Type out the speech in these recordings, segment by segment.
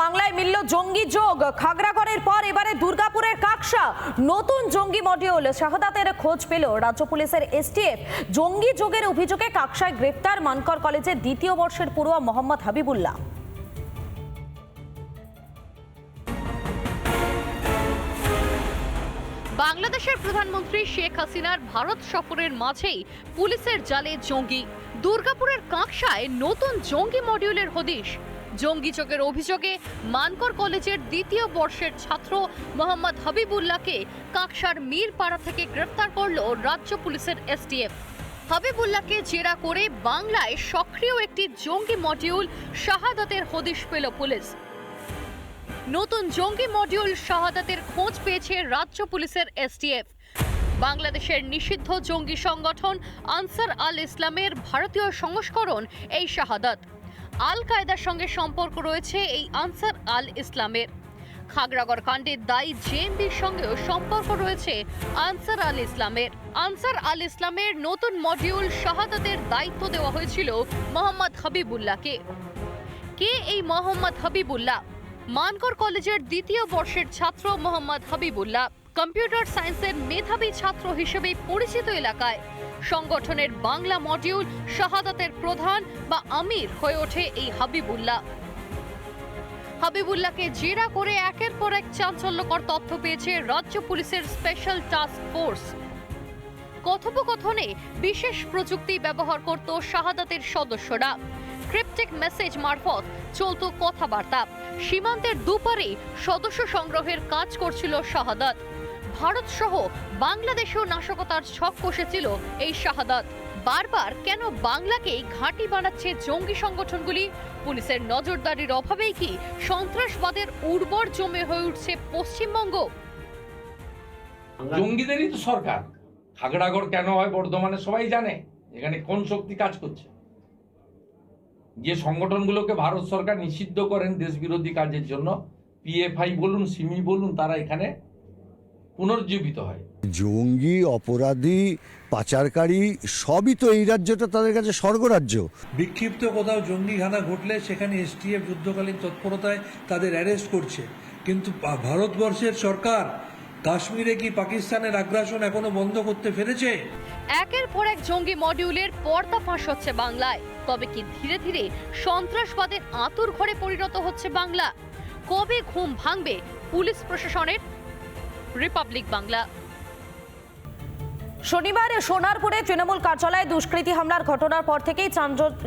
বাংলায় মিলল জঙ্গি যোগ। খাগড়াগড়ের পর এবারে দুর্গাপুরের কাকসা। নতুন জঙ্গি মডিউল। শাহাদাতের খোঁজ পেল রাজ্য পুলিশের এসটিএফ। জঙ্গি যোগের অভিযোগে কাকসায় গ্রেপ্তার মানকর কলেজের দ্বিতীয় বর্ষের পড়ুয়া মোহাম্মদ হাবিবুল্লাহ। বাংলাদেশের প্রধানমন্ত্রী শেখ হাসিনার ভারত সফরের মাঝেই পুলিশের জালে জঙ্গি। দুর্গাপুরের কাঁকসায় নতুন জঙ্গি মডিউলের হদিশ। জঙ্গি চোখের অভিযোগে মানকর কলেজের দ্বিতীয় বর্ষের ছাত্র মোহাম্মদ হাবিবুল্লাহকে কাকসার মীরপাড়া থেকে গ্রেফতার করল রাজ্য পুলিশের এসটিএফ হাবিবুল্লাহকে জেরা করে বাংলায় সক্রিয় একটি জঙ্গি মডিউল শাহাদাতের হদিশ পেল পুলিশ। নতুন জঙ্গি মডিউল শাহাদাতের খোঁজ পেয়েছে রাজ্য পুলিশের এসটিএফ বাংলাদেশের নিষিদ্ধ জঙ্গি সংগঠন আনসার আল ইসলামের ভারতীয় সংস্করণ এই শাহাদাত। আল কায়দার সঙ্গে সম্পর্ক রয়েছে এই আনসার আল ইসলামের খাগড়াগড় কাণ্ডের দায়ী জেএমবির সঙ্গেও সম্পর্ক রয়েছে আনসার আল ইসলামের আনসার আল ইসলামের নতুন মডিউল শাহাদাতের দায়িত্ব দেওয়া হয়েছিল মোহাম্মদ হাবিবুল্লাহকে। কে এই মোহাম্মদ হাবিবুল্লাহ? মানকর কলেজের দ্বিতীয় বর্ষের ছাত্র মোহাম্মদ হাবিবুল্লাহ। কম্পিউটার সায়েন্সের মেধাবী ছাত্র হিসেবে পরিচিত এলাকায়। সংগঠনের বাংলা মডিউল শাহাদাতের প্রধান বা আমির হয়ে ওঠে এই হাবিবুল্লাহ। হাবিবুল্লাহকে জেরা করে একের পর এক চাঞ্চল্যকর তথ্য পেয়েছে রাজ্য পুলিশের স্পেশাল টাস্ক ফোর্স কথোপকথনে বিশেষ প্রযুক্তি ব্যবহার করত শাহাদাতের সদস্যরা। ক্রিপ্টিক মেসেজ মারফত চলত কথাবার্তা। সীমান্তের দুপারে সদস্য সংগ্রহের কাজ করছিল শাহাদাত। ভারত সহ বাংলাদেশেও নাশকতার ছক কষেছিল এই শাহাদাত। বারবার কেন বাংলাকেই ঘাঁটি বানাচ্ছে জঙ্গি সংগঠনগুলি? পুলিশের নজরদারির অভাবেই কি সন্ত্রাসবাদের উর্বর জমে হয়ে উঠছে পশ্চিমবঙ্গ? জঙ্গিদেরই তো সরকার। খাগড়াগড় কেন হয় বর্ধমানে সবাই জানে। এখানে কোন শক্তি কাজ করছে? যে সংগঠনগুলোকে ভারত সরকার নিষিদ্ধ করেন দেশবিরোধী কাজের জন্য পিএফআই বলুন সিমি বলুন, তারা এখানে পুনর্জীবিত হয়। জঙ্গি অপরাধী পাচারকারী সবই তো এই রাজ্যটা তাদের কাছে স্বর্গরাজ্য। বিক্ষিপ্ত কোথাও জঙ্গিখানা ঘটলে সেখানে এসটিএফ যুদ্ধকালীন তৎপরতায় তাদের অ্যারেস্ট করছে। কিন্তু ভারতবর্ষের সরকার কাশ্মীরে কি পাকিস্তানের আগ্রাসন এখনও বন্ধ করতে পেরেছে? একের পর এক জঙ্গি মডিউলের পর্দা ফাঁস হচ্ছে বাংলায়। তবে কি ধীরে ধীরে সন্ত্রাসবাদের আতুর ঘরে পরিণত হচ্ছে বাংলা? কবে ঘুম ভাঙবে পুলিশ প্রশাসনের রিপাবলিক বাংলা শনিবার সোনারপুরে তৃণমূল কার্যালয়ে দুষ্কৃতী হামলার ঘটনার পর থেকেই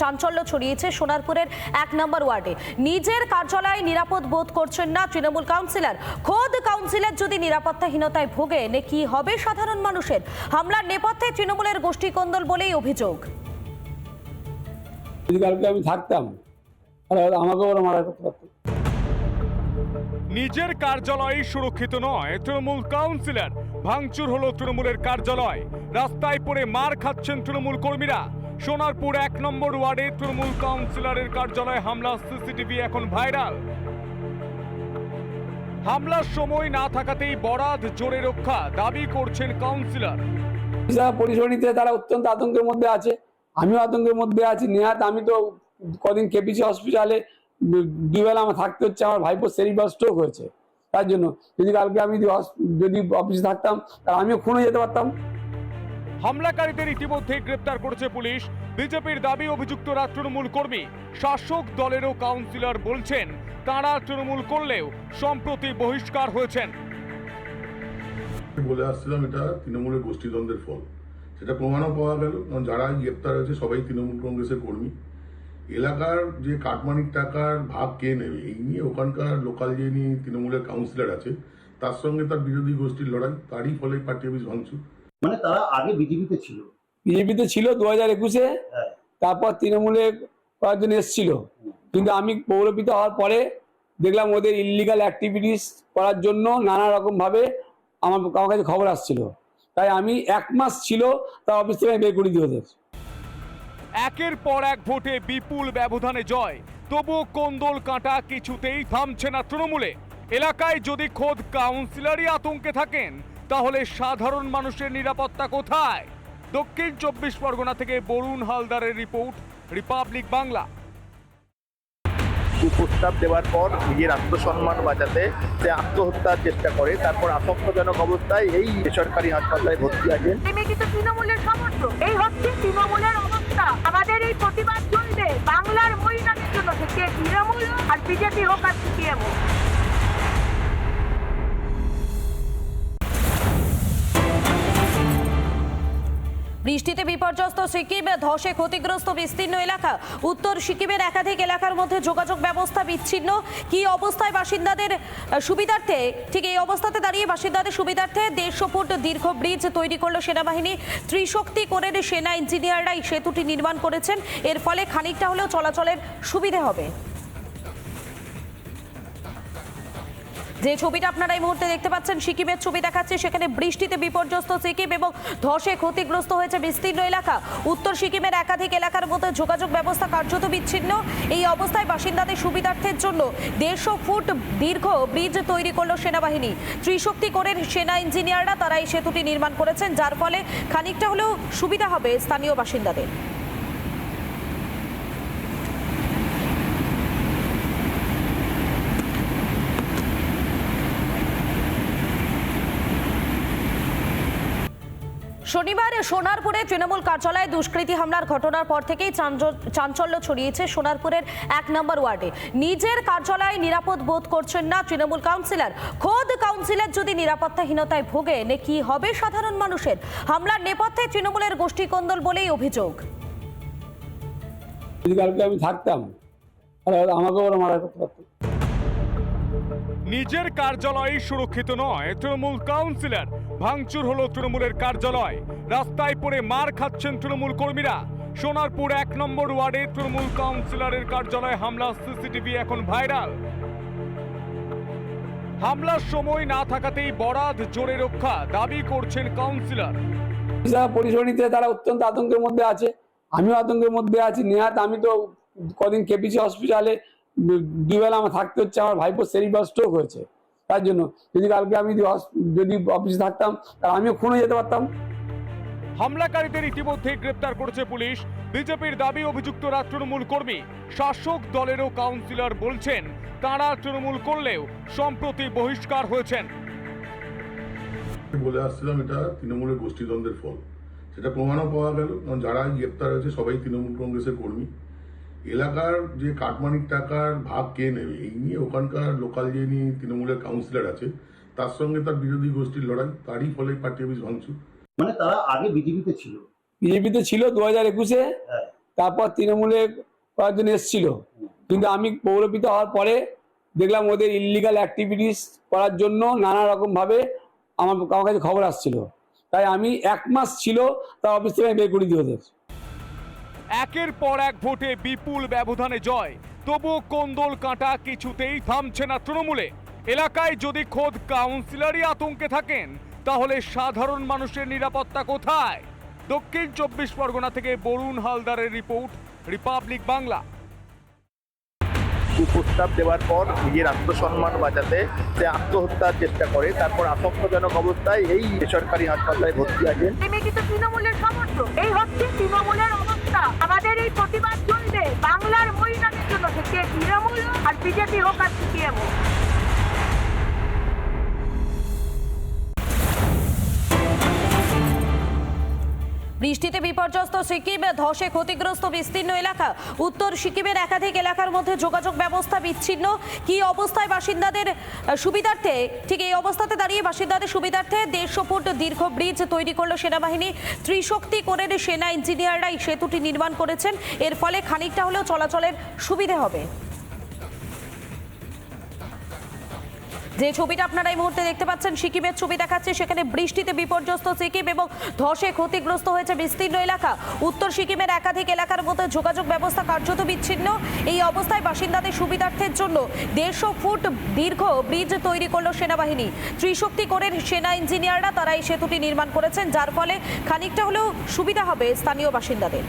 চাঞ্চল্য ছড়িয়েছে সোনারপুরের এক নম্বর ওয়ার্ডে। নিজের কার্যালয়ে নিরাপদ বোধ করছেন না তৃণমূল কাউন্সিলর। খোদ কাউন্সিলর যদি নিরাপত্তাহীনতায় ভোগে ভোগেন কি হবে সাধারণ মানুষের? হামলার নেপথ্যে তৃণমূলের গোষ্ঠী গোষ্ঠীকন্দল বলেই অভিযোগ। আমি থাকতাম আমাকেও ওরা মারা করতে নিজের কার্যালয় সুরক্ষিত নয়, তৃণমূল কাউন্সিলর। ভাঙচুর হলো তৃণমূলের কার্যালয়। রাস্তায় পড়ে মার খাচ্ছেন তৃণমূল কর্মীরা। সোনারপুর এক নম্বর ওয়ার্ডে তৃণমূল কাউন্সিলরের কার্যালয়ে হামলা, সিসিটিভি এখন ভাইরাল। হামলার সময় না থাকাতেই বরাত জোরে রক্ষা দাবি করছেন কাউন্সিলর। পরিষেবা তারা অত্যন্ত আতঙ্কের মধ্যে আছে। আমিও আতঙ্কের মধ্যে আছি। নেহাত আমি তো কদিন কেপিসি হসপিটালে দুবেলা আমার থাকতে হচ্ছে আমার ভাইপো সেরিবাল স্ট্রোক হয়েছে। তার জন্য যদি কালকে আমি যদি যদি অফিসে থাকতাম তাহলে আমিও খুনে যেতে পারতাম। হামলাকারীদের ইতিমধ্যে গ্রেপ্তার করেছে পুলিশ। বিজেপির দাবি অভিযুক্তরা তৃণমূল কর্মী। শাসক দলেরও কাউন্সিলর বলছেন তারা তৃণমূল করলেও সম্প্রতি বহিষ্কার হয়েছেন। বলে আসছিলাম এটা তৃণমূলের গোষ্ঠীদ্বন্দ্বের ফল। সেটা প্রমাণও পাওয়া গেল কারণ যারা গ্রেপ্তার হয়েছে সবাই তৃণমূল কংগ্রেসের কর্মী। এলাকার যে কাটমানিক টাকার ভাগ কে নেবে এই নিয়ে ওখানকার লোকাল যিনি তৃণমূলের কাউন্সিলর আছে তার সঙ্গে তার বিরোধী গোষ্ঠীর লড়াই তারই ফলে পার্টি অফিস ভাঙচুর। মানে তারা আগে বিজেপিতে ছিল। বিজেপিতে ছিল দু হাজার একুশে হ্যাঁ। তারপর তৃণমূলে কয়েকজন এসেছিল। কিন্তু আমি পৌরপিত হওয়ার পরে দেখলাম ওদের ইলিগাল অ্যাক্টিভিটিস করার জন্য নানা রকম ভাবে আমার আমার কাছে খবর আসছিল। তাই আমি এক মাস ছিল তার অফিস থেকে আমি বের করে দিই ওদের। একের পর এক ভোটে বিপুল ব্যবধানে জয়। তবুও কোন্দল কাঁটা কিছুতেই থামছে না তৃণমূলে। এলাকায় যদি খোদ কাউন্সিলরই আতঙ্কে থাকেন তাহলে সাধারণ মানুষের নিরাপত্তা কোথায়? দক্ষিণ চব্বিশ পরগনা থেকে বরুণ হালদারের রিপোর্ট রিপাবলিক বাংলা। কুপ্রস্তাব দেওয়ার পর নিজের আত্মসম্মান বাঁচাতে সে আত্মহত্যার চেষ্টা করে তারপর আশঙ্কাজনক অবস্থায় এই বেসরকারি হাসপাতালে ভর্তি আছেন তৃণমূলের সমর্থ এই হচ্ছে তৃণমূলের অবস্থা আমাদের এই প্রতিবাদ চলবে বাংলার মহিলাদের জন্য, সে তৃণমূল আর বিজেপি হোক আর সিপিএম হোক। বৃষ্টিতে বিপর্যস্ত সিকিম, ধসে ক্ষতিগ্রস্ত বিস্তীর্ণ এলাকা। উত্তর সিকিমের একাধিক এলাকার মধ্যে যোগাযোগ ব্যবস্থা বিচ্ছিন্ন। কি অবস্থায় বাসিন্দাদের সুবিধার্থে? ঠিক এই অবস্থাতে দাঁড়িয়ে বাসিন্দাদের সুবিধার্থে দেড়শো ফুট দীর্ঘ ব্রিজ তৈরি করল সেনাবাহিনী। ত্রিশক্তি কোরের সেনা ইঞ্জিনিয়াররা এই সেতুটি নির্মাণ করেছেন। এর ফলে খানিকটা হলেও চলাচলের সুবিধে হবে। যে ছবিটা আপনারা এই মুহূর্তে দেখতে পাচ্ছেন, সিকিমের ছবি দেখাচ্ছে। সেখানে বৃষ্টিতে বিপর্যস্ত সিকিম এবং ধসে ক্ষতিগ্রস্ত হয়েছে বিস্তীর্ণ এলাকা। উত্তর সিকিমের একাধিক এলাকার মধ্যে যোগাযোগ ব্যবস্থা কার্যত বিচ্ছিন্ন। এই অবস্থায় বাসিন্দাদের সুবিধার্থের জন্য দেড়শো ফুট দীর্ঘ ব্রিজ তৈরি করল সেনাবাহিনী। ত্রিশক্তি কোরের সেনা ইঞ্জিনিয়াররা তারা এই সেতুটি নির্মাণ করেছেন, যার ফলে খানিকটা হলেও সুবিধা হবে স্থানীয় বাসিন্দাদের। শনিবার সোনারপুরে তৃণমূল কার্যালয়ে দুষ্কৃতী হামলার ঘটনার পর থেকেই চাঞ্চল্য ছড়িয়েছে সোনারপুরের এক নম্বর ওয়ার্ডে। নিজের কার্যালয়ে নিরাপদ বোধ করছেন না তৃণমূল কাউন্সিলর। খোদ কাউন্সিলর যদি নিরাপত্তাহীনতায় ভোগেন কি হবে সাধারণ মানুষের? হামলার নেপথ্যে তৃণমূলের গোষ্ঠী গোষ্ঠীকন্দল বলেই অভিযোগ। আমি থাকতাম আমাকে ওরা মারা করতে পারতো নিজের কার্যালয়ে সুরক্ষিত নয়। তৃণমূল কাউন্সিলর ভাঙচুর হলো তৃণমূলের কার্যালয়। রাস্তায় পড়ে মার খাচ্ছেন তৃণমূল কর্মীরা। সোনারপুর এক নম্বর ওয়ার্ডে তৃণমূল কাউন্সিলরের কার্যালয়ে হামলা, সিসিটিভি এখন ভাইরাল। হামলার সময় না থাকাতেই বরাত জোরে রক্ষা দাবি করছেন কাউন্সিলর। পরিষেবা তারা অত্যন্ত আতঙ্কের মধ্যে আছে। আমিও আতঙ্কের মধ্যে আছি। নেহাত আমি তো কদিন কেপিসি হসপিটালে দুবেলা আমার থাকতে হচ্ছে আমার ভাইপোর সেরিবাল স্ট্রোক হয়েছে। তার জন্য যদি কালকে আমি যদি যদি অফিসে থাকতাম তাহলে আমিও খুনে যেতে পারতাম। হামলাকারীদের ইতিমধ্যে গ্রেপ্তার করেছে পুলিশ। বিজেপির দাবি অভিযুক্তরা তৃণমূল কর্মী শাসক দলেরও কাউন্সিলর বলছেন তারা তৃণমূল করলেও সম্প্রতি বহিষ্কার হয়েছেন। বলে আসছিলাম এটা তৃণমূলের গোষ্ঠীদ্বন্দ্বের ফল। সেটা প্রমাণও পাওয়া গেল কারণ যারা গ্রেপ্তার হয়েছে সবাই তৃণমূল কংগ্রেসের কর্মী। এলাকার যে কাটমানিক টাকার ভাগ কে নেবে এই নিয়ে ওখানকার লোকাল যিনি তৃণমূলের কাউন্সিলর আছে তার সঙ্গে তার বিরোধী গোষ্ঠীর লড়াই তারই ফলে পার্টি অফিস ভাঙচুর। মানে তারা আগে বিজেপিতে ছিল? বিজেপিতে ছিল দু হাজার একুশে হ্যাঁ। তারপর তৃণমূলে কয়েকজন এসেছিল। কিন্তু আমি পৌরপিতা হওয়ার পরে দেখলাম ওদের ইলিগাল অ্যাক্টিভিটিস করার জন্য নানা রকম ভাবে আমার আমার কাছে খবর আসছিল। তাই আমি এক মাস ছিল তার অফিস থেকে আমি বের করে দিই ওদের। একের পর এক ভোটে বিপুল ব্যবধানে জয়। তবুও কোন্দল কাঁটা কিছুতেই থামছে না তৃণমূলে। এলাকায় যদি খোদ কাউন্সিলরই আতঙ্কে থাকেন তাহলে সাধারণ মানুষের নিরাপত্তা কোথায়? দক্ষিণ চব্বিশ পরগনা থেকে বরুণ হালদারের রিপোর্ট রিপাবলিক বাংলা। কুপ্রস্তাব দেওয়ার পর নিজের আত্মসম্মান বাঁচাতে সে আত্মহত্যার চেষ্টা করে তারপর আশঙ্কাজনক অবস্থায় এই বেসরকারি হাসপাতালে ভর্তি আছেন। তৃণমূলের সমর্থ এই হচ্ছে তৃণমূলের অবস্থা আমাদের এই প্রতিবাদ চলবে বাংলার মহিলাদের জন্য সে তৃণমূল আর বিজেপি হোক আর সিপিএম বৃষ্টিতে বিপর্যস্ত সিকিম, ধসে ক্ষতিগ্রস্ত বিস্তীর্ণ এলাকা। উত্তর সিকিমের একাধিক এলাকার মধ্যে যোগাযোগ ব্যবস্থা বিচ্ছিন্ন। কি অবস্থায় বাসিন্দাদের সুবিধার্থে? ঠিক এই অবস্থাতে দাঁড়িয়ে বাসিন্দাদের সুবিধার্থে দেড়শো ফুট দীর্ঘ ব্রিজ তৈরি করল সেনাবাহিনী। ত্রিশক্তি কোরের সেনা ইঞ্জিনিয়াররা এই সেতুটি নির্মাণ করেছেন। এর ফলে খানিকটা হলেও চলাচলের সুবিধে হবে। যে ছবিটা আপনারা এই মুহূর্তে দেখতে পাচ্ছেন, সিকিমের ছবি দেখাচ্ছে। সেখানে বৃষ্টিতে বিপর্যস্ত সিকিম এবং ধসে ক্ষতিগ্রস্ত হয়েছে বিস্তীর্ণ এলাকা। উত্তর সিকিমের একাধিক এলাকার মধ্যে যোগাযোগ ব্যবস্থা কার্যত বিচ্ছিন্ন। এই অবস্থায় বাসিন্দাদের সুবিধার্থের জন্য দেড়শো ফুট দীর্ঘ ব্রিজ তৈরি করল সেনাবাহিনী। ত্রিশক্তি কোরের সেনা ইঞ্জিনিয়াররা তারা এই সেতুটি নির্মাণ করেছেন, যার ফলে খানিকটা হলেও সুবিধা হবে স্থানীয় বাসিন্দাদের।